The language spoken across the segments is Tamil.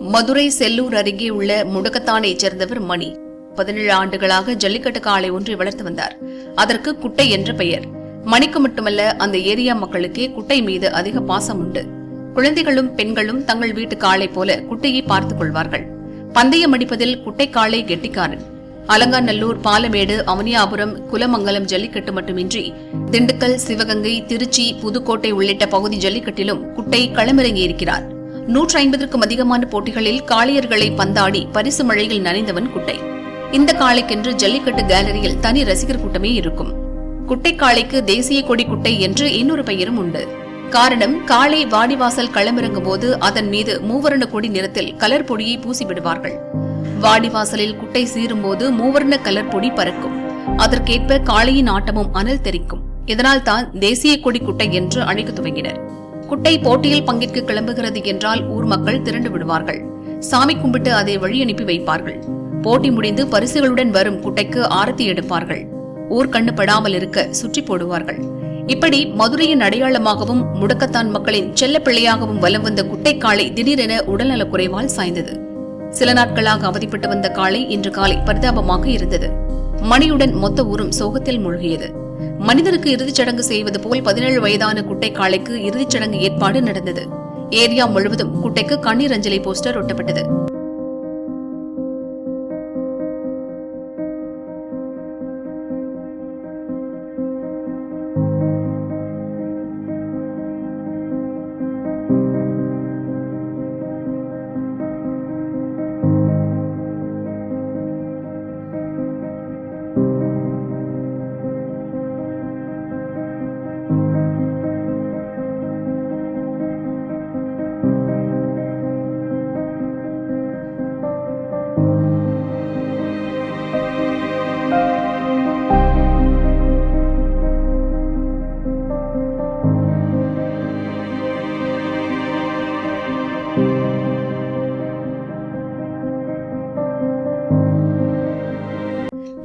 மதுரை செல்லூர் அருகே உள்ள முடக்கத்தானைச் சேர்ந்தவர் மணி. பதினேழு ஆண்டுகளாக ஜல்லிக்கட்டு காளை ஒன்றை வளர்த்து வந்தார். அதற்கு குட்டை என்ற பெயர். மணிக்கு மட்டுமல்ல அந்த ஏரியா மக்களுக்கே குட்டை மீது அதிக பாசம் உண்டு. குழந்தைகளும் பெண்களும் தங்கள் வீட்டு காளை போல குட்டையை பார்த்துக் கொள்வார்கள். பந்தயம் அடிப்பதில் குட்டை காளை கெட்டிக்காரன். அலங்காநல்லூர் பாலமேடு அவனியாபுரம் குலமங்கலம் ஜல்லிக்கட்டு மட்டுமின்றி திண்டுக்கல் சிவகங்கை திருச்சி புதுக்கோட்டை உள்ளிட்ட பகுதி ஜல்லிக்கட்டிலும் குட்டை களமிறங்கியிருக்கிறார். நூற்றி ஐம்பதற்கும் அதிகமான போட்டிகளில் காளையர்களை பந்தாடி பரிசு மழையில் நனைந்தவன் குட்டை. இந்த காளைக்கென்று ஜல்லிக்கட்டு கேலரியில் தனி ரசிகர் கூட்டமே இருக்கும். குட்டை காளைக்கு தேசிய கொடி குட்டை என்று இன்னொரு பெயரும் உண்டு. காரணம் காளை வாடிவாசல் களமிறங்கும் போது அதன் மீது மூவர்ண கொடி நிறத்தில் கலர் பொடியை பூசிவிடுவார்கள். வாடிவாசலில் குட்டை சீரும்போது மூவர்ண கலர் பொடி பறக்கும். அதற்கேற்ப காளையின் ஆட்டமும் அனல் தெரிக்கும் இதனால் தான் தேசிய கொடி குட்டை என்று அழைக்க துவங்கினர். குட்டை போட்டியில் பங்கேற்க கிளம்புகிறது என்றால் ஊர் மக்கள் திரண்டு விடுவார்கள். சாமி கும்பிட்டு அதை வழி அனுப்பி வைப்பார்கள். போட்டி முடிந்து பரிசுகளுடன் வரும் குட்டைக்கு ஆரத்தி எடுப்பார்கள். ஊர் கண்ணு படாமல் இருக்க சுற்றி போடுவார்கள். இப்படி மதுரையின் அடையாளமாகவும் முடக்கத்தான் மக்களின் செல்ல பிள்ளையாகவும் வலம் வந்த குட்டை காளை திடீரென உடல்நலக் குறைவால் சாய்ந்தது. சில நாட்களாக அவதிப்பட்டு வந்த காளை இன்று காலை பரிதாபமாக இருந்தது. மணியுடன் மொத்த ஊரும் சோகத்தில் மூழ்கியது. மனிதருக்கு இறுதிச் சடங்கு செய்வது போல் பதினேழு வயதான குட்டை காளைக்கு இறுதிச் சடங்கு ஏற்பாடு நடந்தது. ஏரியா முழுவதும் குட்டைக்கு கண்ணீர் அஞ்சலி போஸ்டர் ஒட்டப்பட்டது.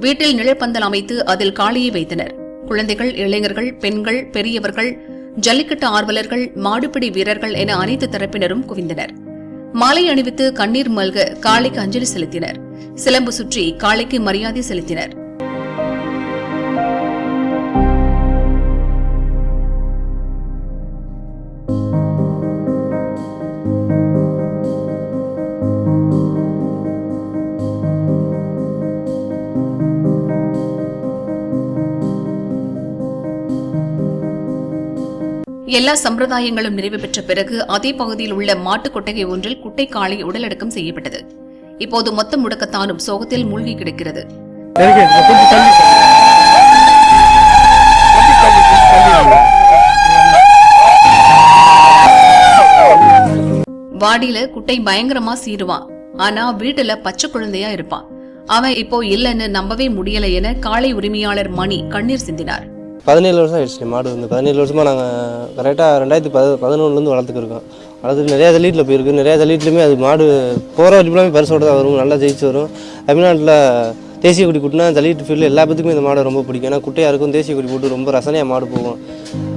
வீட்டில் நிழற்பந்தல் அமைத்து அதில் காளையை வைத்தனர். குழந்தைகள் இளைஞர்கள் பெண்கள் பெரியவர்கள் ஜல்லிக்கட்டு ஆர்வலர்கள் மாடுபிடி வீரர்கள் என அனைத்து தரப்பினரும் குவிந்தனர். மாலை அணிவித்து கண்ணீர் மல்க காளைக்கு அஞ்சலி செலுத்தினர். சிலம்பு சுற்றி காளைக்கு மரியாதை செலுத்தினர். எல்லா சம்பிரதாயங்களும் நிறைவு பெற்ற பிறகு அதே பகுதியில் உள்ள மாட்டுக் கொட்டகை ஒன்றில் குட்டை காளை உடலடக்கம் செய்யப்பட்டது. இப்போது மொத்த முடக்கத்தானும் சோகத்தில் மூழ்கி கிடக்கிறது. வாடியில குட்டை பயங்கரமா சீருவான் ஆனா வீட்டுல பச்சை குழந்தையா இருப்பான். அவன் இப்போ இல்லைன்னு நம்பவே முடியல என காளை உரிமையாளர் மணி கண்ணீர் சிந்தினார். பதினேழு வருஷம் ஆயிடுச்சு மாடு வந்து. பதினேழு வருஷமாக நாங்கள் கரெக்டாக ரெண்டாயிரத்தி பத பதினொன்றுலேருந்து வளர்த்துக்கிருக்கோம் வளர்த்துட்டு நிறையா தள்ளீட்டில் போயிருக்கு. நிறையா தள்ளிட்டுலையுமே அது மாடு போகிற வரைக்கும் பரிசோடு தான் வரும். நல்லா ஜெயிச்சு வரும். தமிழ்நாட்டில் தேசிய குடி கூட்டினா ஜல்லிக்கட்டு ஃபீல்டில் எல்லா பேத்துக்குமே இந்த மாடு ரொம்ப பிடிக்கும். ஏன்னா குட்டையாக இருக்கும் தேசிய குடி போட்டு ரொம்ப ரசனையாக மாடு போகும்.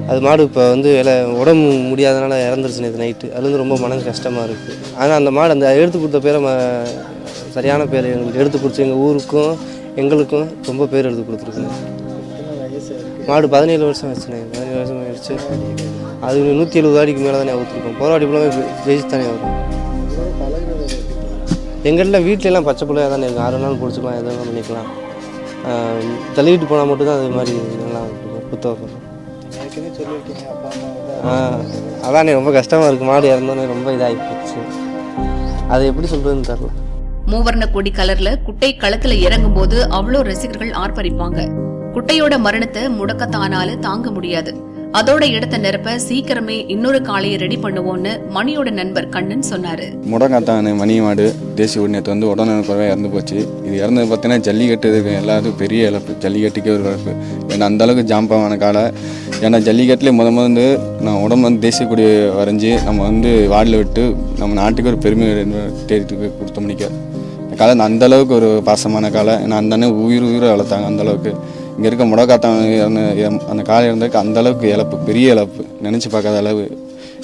அது மாடு இப்போ வந்து எல்லாம் உடம்பு முடியாதனால இறந்துருச்சு நேற்று நைட்டு அது வந்து ரொம்ப மனசு கஷ்டமாக இருக்குது ஆனால் அந்த மாடு அந்த எடுத்து கொடுத்த பேரை ம- சரியான பேர் எங்களுக்கு எடுத்து கொடுத்து எங்கள் ஊருக்கும் எங்களுக்கும் ரொம்ப பேர் எடுத்து கொடுத்துருக்குங்க. மாடு பதினேழு வருஷம் ஆச்சுண்ணே. பதினேழு வருஷம் ஆயிடுச்சு. அது நூற்றி எழுபது அடிக்கு மேலே தானே ஊற்றிருக்கோம் போராடி ஃபுல்லாக ஜெயிச்சு தானே வரும் எங்கள்கிட்ட வீட்டிலலாம் பச்சை பிள்ளையா தானே இருக்கும் ஆறு நாள் பிடிச்சிக்கலாம் எதுவும் பண்ணிக்கலாம். தள்ளிக்கிட்டு போனால் மட்டும்தான் அது மாதிரி நல்லா புத்தகம் அதானே ரொம்ப கஷ்டமாக இருக்குது மாடு இறந்தோன்னே ரொம்ப இதாகி போச்சு. அது எப்படி சொல்கிறதுன்னு தெரில மூவர்ண கொடி கலர்ல குட்டை களத்துல இறங்கும் போது அவ்வளோ ரசிகர்கள் ஆர்ப்பரிப்பாங்க. குட்டையோட மரணத்தை முடக்கத்தானால தாங்க முடியாது. அதோட இடத்த நிரப்ப சீக்கிரமே இன்னொரு காளையை ரெடி பண்ணுவோம்னு மணியோட நண்பர் கண்ணன் சொன்னாரு. முடங்காத்தான் மணி மாடு தேசிய உடனேத்து வந்து உடனே இறந்து போச்சு. இது இறந்தது பார்த்தீங்கன்னா ஜல்லிக்கட்டு இதுக்கு எல்லாத்துக்கும் பெரிய இழப்பு ஜல்லிக்கட்டுக்கே ஒரு இழப்பு. ஏன்னா அந்த அளவுக்கு ஜாம்பவான காலை ஏன்னா ஜல்லிக்கட்டுலேயே முத முதந்து நான் உடம்பு வந்து தேசிய கொடி வரைஞ்சி நம்ம வந்து வாடில் விட்டு நம்ம நாட்டுக்கு ஒரு பெருமை தேடிட்டு கொடுத்த முடிக்க இந்த காலை அந்த அளவுக்கு ஒரு பாசமான காலை ஏன்னா அந்த அண்ணன் உயிர் உயிரை வளர்த்தாங்க அந்த அளவுக்கு. இங்கே இருக்க முடக்காத்தான் அந்த காலை இறந்ததுக்கு அந்த அளவுக்கு இழப்பு பெரிய இழப்பு. நினச்சி பார்க்காத அளவு.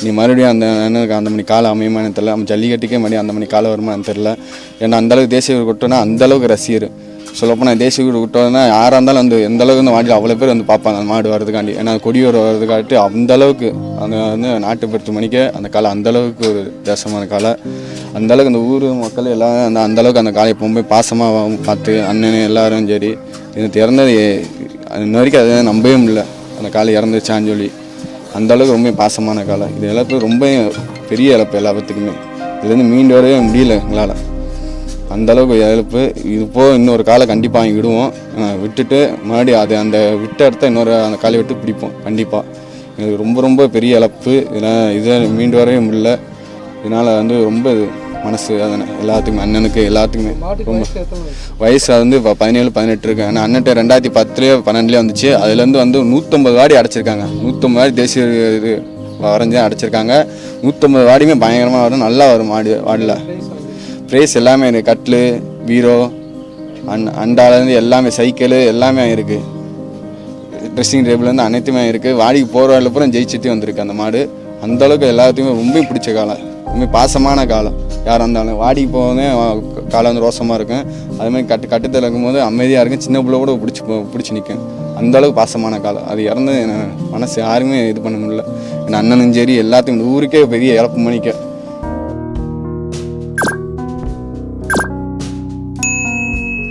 நீ மறுபடியும் அந்த அண்ணனுக்கு அந்த மணி காலை அமையுமான்னு தெரில நம்ம ஜல்லிக்கட்டுக்கே மறுபடியும் அந்த மணி காலை வருமான்னு தெரில ஏன்னா அந்தளவுக்கு தேசிய கூட்டம்னா அந்தளவுக்கு ரசிகர். சொல்லப்போனால் தேசிய வீடு விட்டோம்னா யாராக இருந்தாலும் வந்து எந்த அளவுக்கு அந்த அவ்வளோ பேர் வந்து பார்ப்பாங்க. அந்த மாடு வர்றதுக்காண்டி. ஏன்னா கொடியோர் வர்றதுக்காட்டி அந்தளவுக்கு அந்த வந்து நாட்டு பத்து மணிக்கு அந்த காலை அந்த அளவுக்கு ஒரு தேசமான காலை. அந்தளவுக்கு அந்த ஊர் மக்கள் எல்லாம் அந்த அந்த அளவுக்கு அந்த காலை எப்பவுமே பாசமாக பார்த்து அண்ணன் எல்லாரும் சரி. இது இறந்தது இன்ன வரைக்கும் அதை நம்பவே முடியல. அந்த காலை இறந்துச்சான்னு சொல்லி. அந்த அளவுக்கு ரொம்ப பாசமான காலை. இது இழப்பு ரொம்ப பெரிய இழப்பு எல்லாத்துக்குமே. இதுலேருந்து மீண்டு வரவே முடியல எங்களால். அந்தளவுக்கு இழப்பு. இது போக இன்னொரு காலை கண்டிப்பாக வாங்கி விடுவோம் விட்டுட்டு மறுபடியும் அது அந்த விட்ட இடத்த இன்னொரு அந்த காலை விட்டு பிடிப்போம் கண்டிப்பாக எங்களுக்கு ரொம்ப ரொம்ப பெரிய இழப்பு. இதனால் இதை மீண்டு வரவே முடியல. இதனால் வந்து ரொம்ப மனசு அதனை எல்லாத்துக்குமே அண்ணனுக்கு எல்லாத்துக்குமே. ரொம்ப வயசு வந்து இப்போ பதினேழு பதினெட்டு இருக்கு. ஆனால் அண்ணன்ட்ட ரெண்டாயிரத்தி பத்துலேயே பன்னெண்டுலேயே வந்துச்சு. அதுலேருந்து வந்து நூற்றம்பது வாடி அடைச்சிருக்காங்க. நூற்றம்பது வாடி தேசிய இது வரைஞ்சி அடைச்சிருக்காங்க. நூற்றம்பது வாடியுமே பயங்கரமாக வரும். நல்லா வரும் மாடு வாடில் ப்ரைஸ் எல்லாமே இருக்குது கட்லு பீரோ அன் அண்டாலேருந்து எல்லாமே சைக்கிள் எல்லாமே இருக்குது ட்ரெஸ்ஸிங் டேபிள்லேருந்து அனைத்துமே இருக்குது வாடிக்கு போகிற அப்புறம் பூரா ஜெயிச்சுட்டு வந்திருக்கு அந்த மாடு. அந்தளவுக்கு எல்லாத்தையுமே ரொம்ப பிடிச்ச காலம். ரொம்ப பாசமான காலம். யாராக இருந்தாலும். வாடிக்கு போகவே காலை வந்து ரோசமாக இருக்கும். அதுமாதிரி கட்டு கட்டத்தில் இருக்கும்போது அமைதியாக இருக்கும். சின்ன பிள்ளை கூட பிடிச்சி பிடிச்சி நிற்கும் அந்தளவுக்கு பாசமான காலம். அது இறந்து மனசு யாருமே இது பண்ண முடியல. என் அண்ணனும் சரி எல்லாத்தையும் இந்த ஊருக்கே பெரிய இழப்பு மணிக்க.